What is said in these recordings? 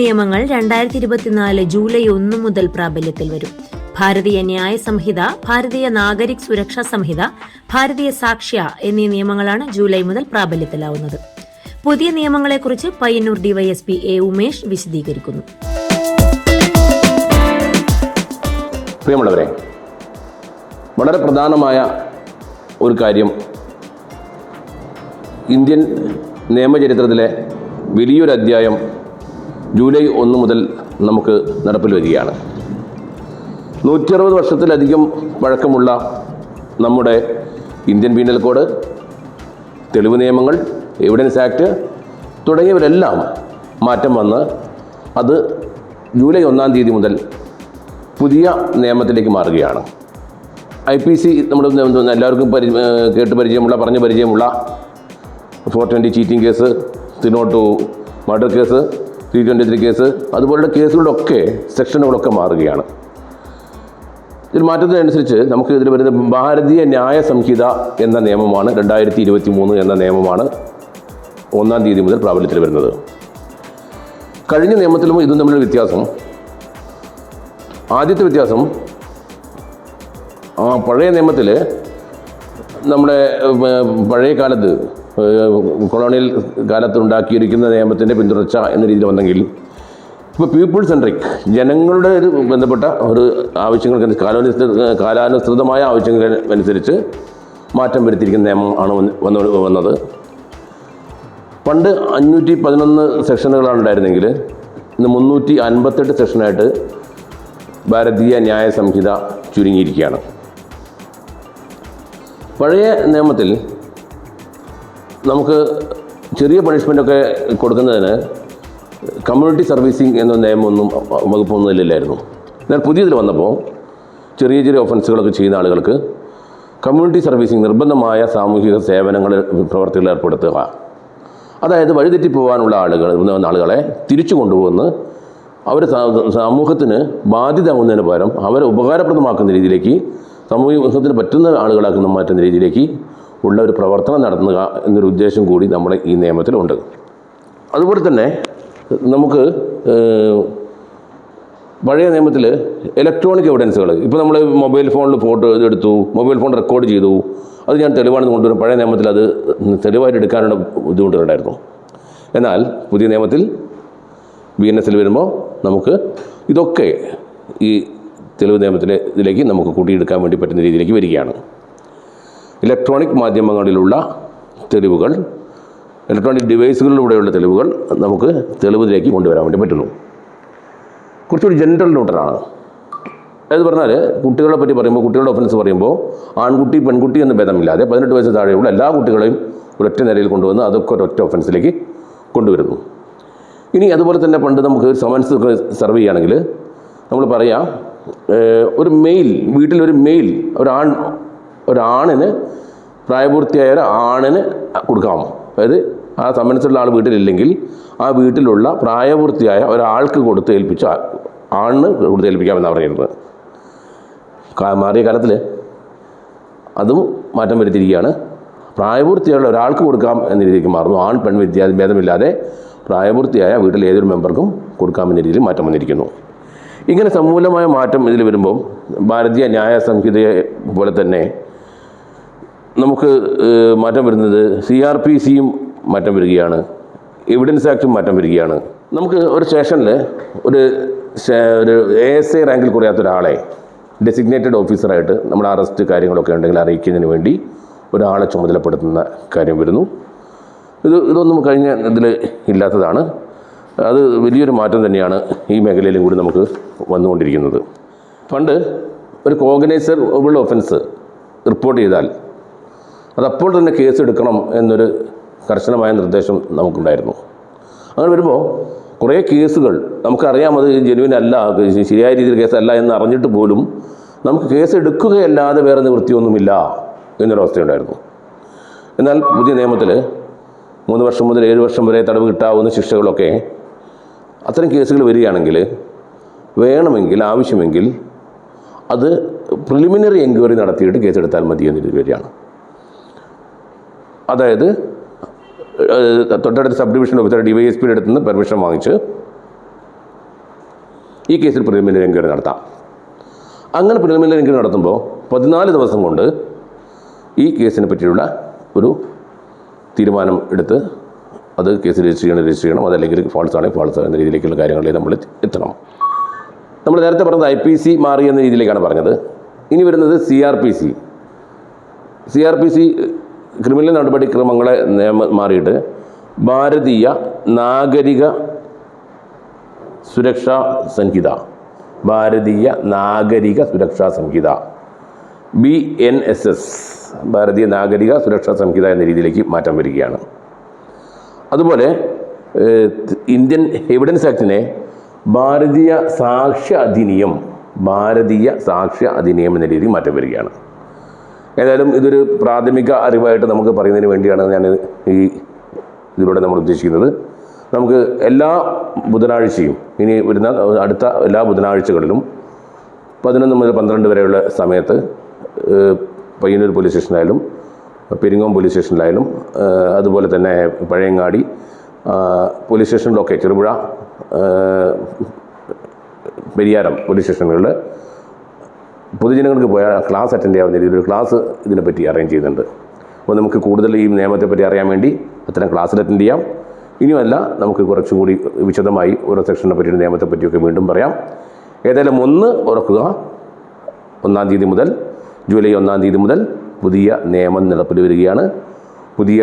നിയമങ്ങൾ രണ്ടായിരത്തി ഇരുപത്തിനാല് ജൂലൈ ഒന്ന് മുതൽ പ്രാബല്യത്തിൽ വരും. ഭാരതീയ ന്യായ സംഹിത ഭാരതീയ നാഗരിക് സുരക്ഷാ സംഹിത ഭാരതീയ സാക്ഷ്യ എന്നീ നിയമങ്ങളാണ് ജൂലൈ മുതൽ പ്രാബല്യത്തിലാവുന്നത്. പുതിയ നിയമങ്ങളെക്കുറിച്ച് പയ്യന്നൂർ ഡിവൈഎസ്പി എ ഉമേഷ് വിശദീകരിക്കുന്നു. പ്രിയമുള്ളവരെ വളരെ പ്രധാനമായ ഒരു കാര്യം ഇന്ത്യൻ നിയമചരിത്രത്തിലെ വലിയൊരു അധ്യായം ജൂലൈ ഒന്ന് മുതൽ നമുക്ക് നടപ്പിൽ വരികയാണ്. നൂറ്റി അറുപത് വർഷത്തിലധികം വഴക്കമുള്ള നമ്മുടെ ഇന്ത്യൻ പീനൽ കോഡ് തെളിവ് നിയമങ്ങൾ എവിഡൻസ് ആക്ട് തുടങ്ങിയവരെല്ലാം മാറ്റം വന്ന് അത് ജൂലൈ ഒന്നാം തീയതി മുതൽ പുതിയ നിയമത്തിലേക്ക് മാറുകയാണ്. ഐ പി സി നമ്മൾ എല്ലാവർക്കും പരി കേട്ട് പരിചയമുള്ള പറഞ്ഞ് പരിചയമുള്ള four twenty cheating case three two murder case three twenty three case അതുപോലുള്ള കേസുകളൊക്കെ സെക്ഷനുകളൊക്കെ മാറുകയാണ്. ഇതിൽ മാറ്റത്തിനനുസരിച്ച് നമുക്ക് ഇതിൽ വരുന്ന ഭാരതീയ ന്യായ സംഹിത എന്ന നിയമമാണ് രണ്ടായിരത്തി ഇരുപത്തി മൂന്ന് എന്ന നിയമമാണ് ഒന്നാം തീയതി മുതൽ പ്രാബല്യത്തിൽ വരുന്നത്. കഴിഞ്ഞ നിയമത്തിലും ഇതും തമ്മിലുള്ള വ്യത്യാസം. ആദ്യത്തെ വ്യത്യാസം പഴയ നിയമത്തിൽ നമ്മുടെ പഴയ കാലത്ത് കൊളോണിയൽ കാലത്ത് ഉണ്ടാക്കിയിരിക്കുന്ന നിയമത്തിന്റെ പിന്തുടർച്ച എന്ന രീതിയിൽ വന്നെങ്കിൽ ഇപ്പോൾ പീപ്പിൾ സെൻട്രിക് ജനങ്ങളുടെ ഒരു ബന്ധപ്പെട്ട ഒരു ആവശ്യങ്ങൾക്ക് കാലാനുസൃത കാലാനുസൃതമായ ആവശ്യങ്ങൾ അനുസരിച്ച് മാറ്റം വരുത്തിയിരിക്കുന്ന നിയമം ആണ് വന്ന് വന്നത്. പണ്ട് അഞ്ഞൂറ്റി പതിനൊന്ന് സെക്ഷനുകളാണ് ഉണ്ടായിരുന്നെങ്കിൽ ഇന്ന് മുന്നൂറ്റി അൻപത്തെട്ട് സെക്ഷനായിട്ട് ഭാരതീയ ന്യായ സംഹിത ചുരുങ്ങിയിരിക്കുകയാണ്. പഴയ നിയമത്തിൽ നമുക്ക് ചെറിയ പണിഷ്മെന്റൊക്കെ കൊടുക്കുന്നതിന് കമ്മ്യൂണിറ്റി സർവീസിങ് എന്ന നിയമമൊന്നും വകുപ്പൊന്നും ഇല്ലായിരുന്നു എന്നാൽ പുതിയതിൽ വന്നപ്പോൾ ചെറിയ ചെറിയ ഒഫൻസുകളൊക്കെ ചെയ്യുന്ന ആളുകൾക്ക് കമ്മ്യൂണിറ്റി സർവീസിംഗ് നിർബന്ധമായ സാമൂഹിക സേവനങ്ങൾ പ്രവർത്തികൾ ഏർപ്പെടുത്തുക. അതായത് വഴിതെറ്റിപ്പോകാനുള്ള ആളുകൾ വന്ന ആളുകളെ തിരിച്ചു കൊണ്ടുപോകുന്ന അവർ സമൂഹത്തിന് ബാധ്യതയാകുന്നതിന് പകരം അവരെ ഉപകാരപ്രദമാക്കുന്ന രീതിയിലേക്ക് സമൂഹത്തിന് പറ്റുന്ന ആളുകളാക്കുന്ന മാറ്റുന്ന രീതിയിലേക്ക് ഉള്ള ഒരു പ്രവർത്തനം നടത്തുക എന്നൊരു ഉദ്ദേശം കൂടി നമ്മുടെ ഈ നിയമത്തിലുണ്ട്. അതുപോലെ തന്നെ നമുക്ക് പഴയ നിയമത്തിൽ ഇലക്ട്രോണിക് എവിഡൻസുകൾ ഇപ്പോൾ നമ്മൾ മൊബൈൽ ഫോണിൽ ഫോട്ടോ എടുത്തു മൊബൈൽ ഫോൺ റെക്കോർഡ് ചെയ്തു. അത് ഞാൻ തെളിവാണെന്ന് കൊണ്ടുവരും പഴയ നിയമത്തിൽ അത് തെളിവായിട്ട് എടുക്കാനുള്ള ബുദ്ധിമുട്ടുകളുണ്ടായിരുന്നു എന്നാൽ പുതിയ നിയമത്തിൽ ബി എൻ എസിൽ വരുമ്പോൾ നമുക്ക് ഇതൊക്കെ ഈ തെളിവ് നിയമത്തിലെ ഇതിലേക്ക് നമുക്ക് കൂട്ടിയെടുക്കാൻ വേണ്ടി പറ്റുന്ന രീതിയിലേക്ക് വരികയാണ്. ഇലക്ട്രോണിക് മാധ്യമങ്ങളിലുള്ള തെളിവുകൾ ഇലക്ട്രോണിക് ഡിവൈസുകളിലൂടെയുള്ള തെളിവുകൾ നമുക്ക് തെളിവിലേക്ക് കൊണ്ടുവരാൻ വേണ്ടി പറ്റുള്ളൂ കുറച്ചുകൂടി ജനറൽ ന്യൂട്രലാണ് അതായത് പറഞ്ഞാൽ കുട്ടികളെ പറ്റി പറയുമ്പോൾ കുട്ടികളുടെ ഒഫൻസ് പറയുമ്പോൾ ആൺകുട്ടി പെൺകുട്ടി എന്ന ഭേദമില്ലാതെ പതിനെട്ട് വയസ്സ് താഴെയുള്ള എല്ലാ കുട്ടികളെയും ഒരൊറ്റ നിലയിൽ കൊണ്ടുവന്ന് അതൊക്കെ ഒരൊറ്റ ഒഫൻസിലേക്ക് കൊണ്ടുവരുന്നു. ഇനി അതുപോലെ തന്നെ പണ്ട് നമുക്ക് സമൻസ് സെർവ് ചെയ്യുകയാണെങ്കിൽ നമ്മൾ പറയാം ഒരു മെയിൽ വീട്ടിലൊരു മെയിൽ ഒരാൺ ഒരാണിന് പ്രായപൂർത്തിയായ ഒരു ആണിന് കൊടുക്കാം. അതായത് ആ സംബന്ധിച്ചുള്ള ആൾ വീട്ടിലില്ലെങ്കിൽ ആ വീട്ടിലുള്ള പ്രായപൂർത്തിയായ ഒരാൾക്ക് കൊടുത്ത് ഏൽപ്പിച്ച ആണിന് കൊടുത്ത് ഏൽപ്പിക്കാമെന്നാണ് പറയുന്നത്. മാറിയ കാലത്തിൽ അതും മാറ്റം വരുത്തിയിരിക്കുകയാണ്. പ്രായപൂർത്തിയായുള്ള ഒരാൾക്ക് കൊടുക്കാം എന്ന രീതിക്ക് മാറുന്നു. ആൺ പെൺ വ്യത്യാ ഭേദമില്ലാതെ പ്രായപൂർത്തിയായ വീട്ടിലെ ഏതൊരു മെമ്പർക്കും കൊടുക്കാമെന്ന രീതിയിൽ മാറ്റം വന്നിരിക്കുന്നു. ഇങ്ങനെ സമൂലമായ മാറ്റം ഇതിൽ വരുമ്പോൾ ഭാരതീയ ന്യായ സംഹിതയെ പോലെ തന്നെ നമുക്ക് മാറ്റം വരുന്നത് സി ആർ പി സിയും മാറ്റം വരികയാണ്. എവിഡൻസ് ആക്ടും മാറ്റം വരികയാണ്. നമുക്ക് ഒരു സ്റ്റേഷനിൽ ഒരു ഒരു എ എസ് ഐ റാങ്കിൽ കുറയാത്ത ഒരാളെ ഡെസിഗ്നേറ്റഡ് ഓഫീസറായിട്ട് നമ്മുടെ അറസ്റ്റ് കാര്യങ്ങളൊക്കെ ഉണ്ടെങ്കിൽ അറിയിക്കുന്നതിന് വേണ്ടി ഒരാളെ ചുമതലപ്പെടുത്തുന്ന കാര്യം വരുന്നു. ഇത് ഇതൊന്നും കഴിഞ്ഞ ഇതിൽ ഇല്ലാത്തതാണ്. അത് വലിയൊരു മാറ്റം തന്നെയാണ് ഈ മേഖലയിലും കൂടി നമുക്ക് വന്നുകൊണ്ടിരിക്കുന്നത്. പണ്ട് ഒരു കോഗനൈസർ ഒഫൻസ് റിപ്പോർട്ട് ചെയ്താൽ അതപ്പോൾ തന്നെ കേസ് എടുക്കണം എന്നൊരു കർശനമായ നിർദ്ദേശം നമുക്കുണ്ടായിരുന്നു. അങ്ങനെ വരുമ്പോൾ കുറേ കേസുകൾ നമുക്കറിയാം അത് ജെനുവിൻ അല്ല ശരിയായ രീതിയിൽ കേസല്ല എന്ന് അറിഞ്ഞിട്ട് പോലും നമുക്ക് കേസ് എടുക്കുകയല്ലാതെ വേറെ നിവൃത്തിയൊന്നുമില്ല എന്നൊരവസ്ഥയുണ്ടായിരുന്നു. എന്നാൽ പുതിയ നിയമത്തിൽ മൂന്ന് വർഷം മുതൽ ഏഴ് വർഷം വരെ തടവ് കിട്ടാവുന്ന ശിക്ഷകളൊക്കെ അത്തരം കേസുകൾ വരികയാണെങ്കിൽ വേണമെങ്കിൽ ആവശ്യമെങ്കിൽ അത് പ്രിലിമിനറി എൻക്വയറി നടത്തിയിട്ട് കേസെടുത്താൽ മതി എന്നൊരു വരികയാണ്. അതായത് തൊട്ടടുത്ത sub division officer D Y S പിയുടെ അടുത്ത് നിന്ന് പെർമിഷൻ വാങ്ങിച്ച് ഈ കേസിൽ പ്രിലിമിനറി എൻക്വയറി നടത്താം. അങ്ങനെ പ്രിലിമിനറി എൻക്വയറി നടത്തുമ്പോൾ പതിനാല് ദിവസം കൊണ്ട് ഈ കേസിനെ പറ്റിയുള്ള ഒരു തീരുമാനം എടുത്ത് അത് കേസ് രജിസ്റ്റർ ചെയ്യണം രജിസ്റ്റർ ചെയ്യണം. അതല്ലെങ്കിൽ ഫാൾസ് ആണെങ്കിൽ ഫാൾസ് എന്ന രീതിയിലേക്കുള്ള കാര്യങ്ങളിൽ നമ്മൾ എത്തണം. നമ്മൾ നേരത്തെ പറഞ്ഞത് ഐ പി സി മാറി എന്ന രീതിയിലേക്കാണ് പറഞ്ഞത്. ഇനി വരുന്നത് C R P C C R P C criminal നടപടിക്രമങ്ങളെ നിയമം മാറിയിട്ട് Bharatiya Nagarik Suraksha Sanhita. Bharatiya Nagarik Suraksha Sanhita. B N S S Bharatiya Nagarik Suraksha സംഹിത എന്ന രീതിയിലേക്ക് മാറ്റം വരികയാണ്. അതുപോലെ ഇന്ത്യൻ എവിഡൻസ് ആക്ടിനെ ഭാരതീയ സാക്ഷ്യ അധിനിയം ഭാരതീയ സാക്ഷ്യ അധിനിയം എന്ന രീതിയിൽ മാറ്റം വരികയാണ്. ഏതായാലും ഇതൊരു പ്രാഥമിക അറിവായിട്ട് നമുക്ക് പറയുന്നതിന് വേണ്ടിയാണ് ഞാൻ ഈ ഇതിലൂടെ നമ്മൾ ഉദ്ദേശിക്കുന്നത്. നമുക്ക് എല്ലാ ബുധനാഴ്ചയും ഇനി വരുന്ന അടുത്ത എല്ലാ ബുധനാഴ്ചകളിലും പതിനൊന്ന് മുതൽ പന്ത്രണ്ട് വരെയുള്ള സമയത്ത് പയ്യന്നൂർ പോലീസ് സ്റ്റേഷനിലായാലും പെരിങ്ങോം പോലീസ് സ്റ്റേഷനിലായാലും അതുപോലെ തന്നെ പഴയങ്ങാടി പോലീസ് സ്റ്റേഷനിലൊക്കെ ചെറുപുഴ പെരിയാരം പോലീസ് സ്റ്റേഷനുകളിൽ പൊതുജനങ്ങൾക്ക് പോയാൽ ക്ലാസ് അറ്റൻഡ് ചെയ്യാവുന്ന രീതിയിൽ ഒരു ക്ലാസ് ഇതിനെപ്പറ്റി അറേഞ്ച് ചെയ്യുന്നുണ്ട്. അപ്പോൾ നമുക്ക് കൂടുതൽ ഈ നിയമത്തെപ്പറ്റി അറിയാൻ വേണ്ടി അത്തരം ക്ലാസ്സിൽ അറ്റൻഡ് ചെയ്യാം. ഇനിയുമല്ല നമുക്ക് കുറച്ചും കൂടി വിശദമായി ഓരോ സെക്ഷനെ പറ്റിയും നിയമത്തെ പറ്റിയൊക്കെ വീണ്ടും പറയാം. ഏതായാലും ഒന്ന് ഉറക്കുക ഒന്നാം തീയതി മുതൽ ജൂലൈ ഒന്നാം തീയതി മുതൽ പുതിയ നിയമം നടപ്പിൽ വരികയാണ്. പുതിയ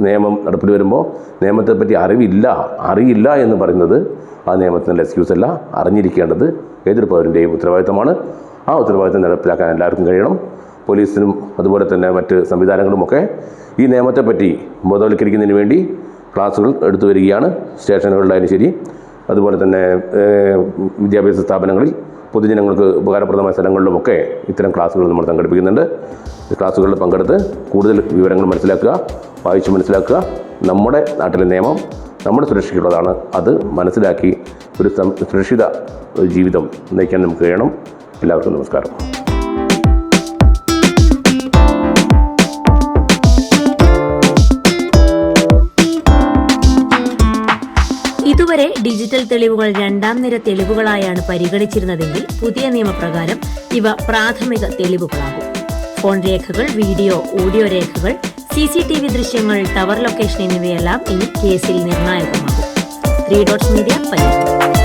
നിയമം നടപ്പിൽ വരുമ്പോൾ നിയമത്തെപ്പറ്റി അറിവില്ല അറിയില്ല എന്ന് പറയുന്നത് ആ നിയമത്തിനുള്ള എക്സ്ക്യൂസ് അല്ല അറിഞ്ഞിരിക്കേണ്ടത് ഏതൊരു പൗരന്റെയും ഉത്തരവാദിത്തമാണ്. ആ ഉത്തരവാദിത്തം നടപ്പിലാക്കാൻ എല്ലാവർക്കും കഴിയണം. പോലീസിനും അതുപോലെ തന്നെ മറ്റ് സംവിധാനങ്ങളുമൊക്കെ ഈ നിയമത്തെപ്പറ്റി ബോധവൽക്കരിക്കുന്നതിന് വേണ്ടി ക്ലാസ്സുകൾ എടുത്തു വരികയാണ്. സ്റ്റേഷനുകളിലായാലും ശരി. അതുപോലെ തന്നെ വിദ്യാഭ്യാസ സ്ഥാപനങ്ങളിൽ പൊതുജനങ്ങൾക്ക് ഉപകാരപ്രദമായ സ്ഥലങ്ങളിലുമൊക്കെ ഇത്തരം ക്ലാസ്സുകൾ നമ്മൾ സംഘടിപ്പിക്കുന്നുണ്ട്. ക്ലാസ്സുകളിൽ പങ്കെടുത്ത് കൂടുതൽ വിവരങ്ങൾ മനസ്സിലാക്കുക വായിച്ച് മനസ്സിലാക്കുക. നമ്മുടെ നാട്ടിലെ നിയമം നമ്മുടെ സുരക്ഷയ്ക്കുള്ളതാണ് അത് മനസ്സിലാക്കി ഒരു സുരക്ഷിത ജീവിതം നയിക്കാൻ നമുക്ക് കഴിയണം. എല്ലാവർക്കും നമസ്കാരം. ഇതുവരെ ഡിജിറ്റൽ തെളിവുകൾ രണ്ടാം നിര തെളിവുകളായാണ് പരിഗണിച്ചിരുന്നതെങ്കിൽ പുതിയ നിയമപ്രകാരം ഇവ പ്രാഥമിക തെളിവുകളാകും. ഫോൺ രേഖകൾ വീഡിയോ ഓഡിയോ രേഖകൾ സി സി ടി വി ദൃശ്യങ്ങൾ ടവർ ലൊക്കേഷൻ എന്നിവയെല്ലാം ഇനി കേസിൽ നിർണായകമാകും. ത്രീ ഡോട്ട്സ് മീഡിയ പരിഗണിക്കും